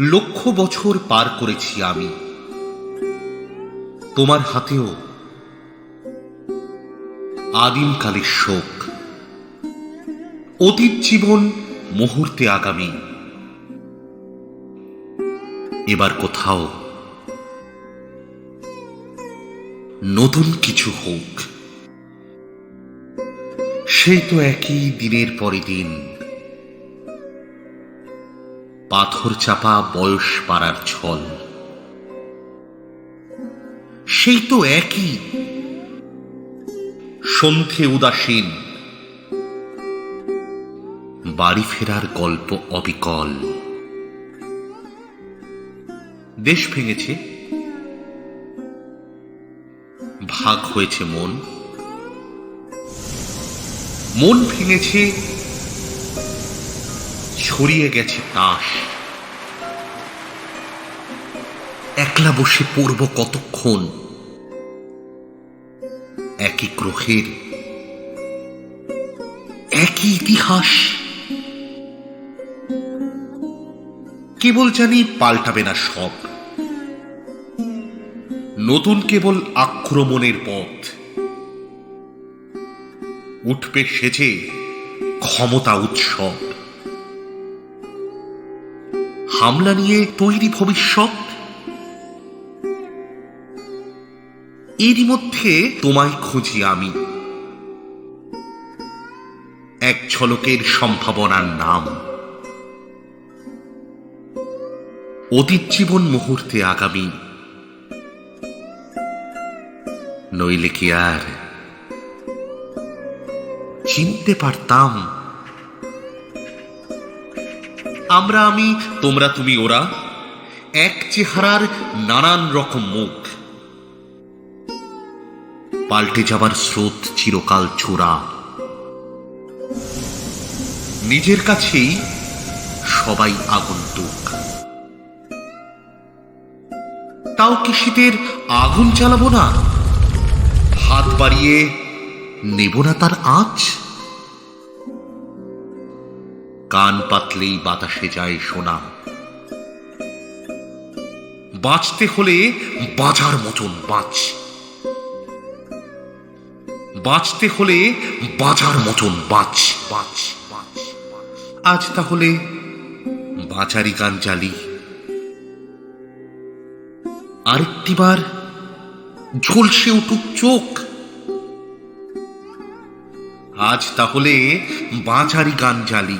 লক্ষ বছর পার করেছি আমি। তোমার হাতেও আদিমকালের শোক, অতীত জীবন মুহূর্তে আগামী। এবার কোথাও নতুন কিছু হোক। সেই তো একই দিনের পরে দিন। পাথর চাপা বয়স পাড়ার ছল। সেই তো একই। সন্ধে উদাসীন। বাড়ি ফেরার গল্প অবিকল। দেশ ভেঙেছে। ভাগ হয়েছে মন। মন ভেঙেছে ছড়িয়ে গেছে তাস। একলা বসে পড়ব কতক্ষণ? একই গ্রহের, একই ইতিহাস। কেবল জানি পাল্টাবে না সব। নতুন কেবল আক্রমণের পথ। উঠবে সেজে ক্ষমতা উৎসব। হামলা নিয়ে তৈরি ভবিষ্যৎ? এরই মধ্যে তোমায় খুঁজি আমি। এক ঝলকের সম্ভাবনার নাম। অতীত জীবন মুহূর্তে আগামী। নইলে কি আর চিনতে পারতাম? আমরা আমি, তোমরা তুমি ওরা। এক চেহারার নানান রকম মুখ। পাল্টে যাবার স্রোত চিরকাল ছোড়া। নিজের কাছেই সবাই আগন্তুক। তাও কি শীতের আগুন চালাবো না? হাত বাড়িয়ে নেব না তার আঁচ? কান পাতলেই বাতাসে যায় শোনা বাঁচতে হলে বাজার মতন বাঁচ। বাঁচতে হলে বাজার মতন বাঁচ। বাঁচ আজ তাহলে বাঁচারি গান জ্বালি আরেকটিবার ঝলসে উঠুক চোখ। আজ তাহলে বাঁচারি গান জ্বালি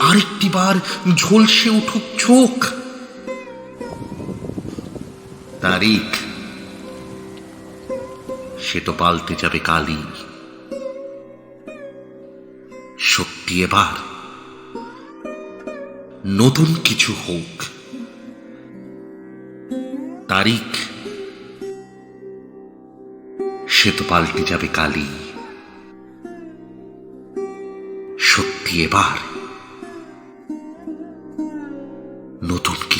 আরেকটিবার ঝলসে উঠুক চোখ। তারিখ, সে তো পাল্টে যাবে কালি সত্যি এবার, নতুন কিছু হোক। তারিখ, সে তো পাল্টে যাবে কালি সত্যি এবার। নতুন কিছু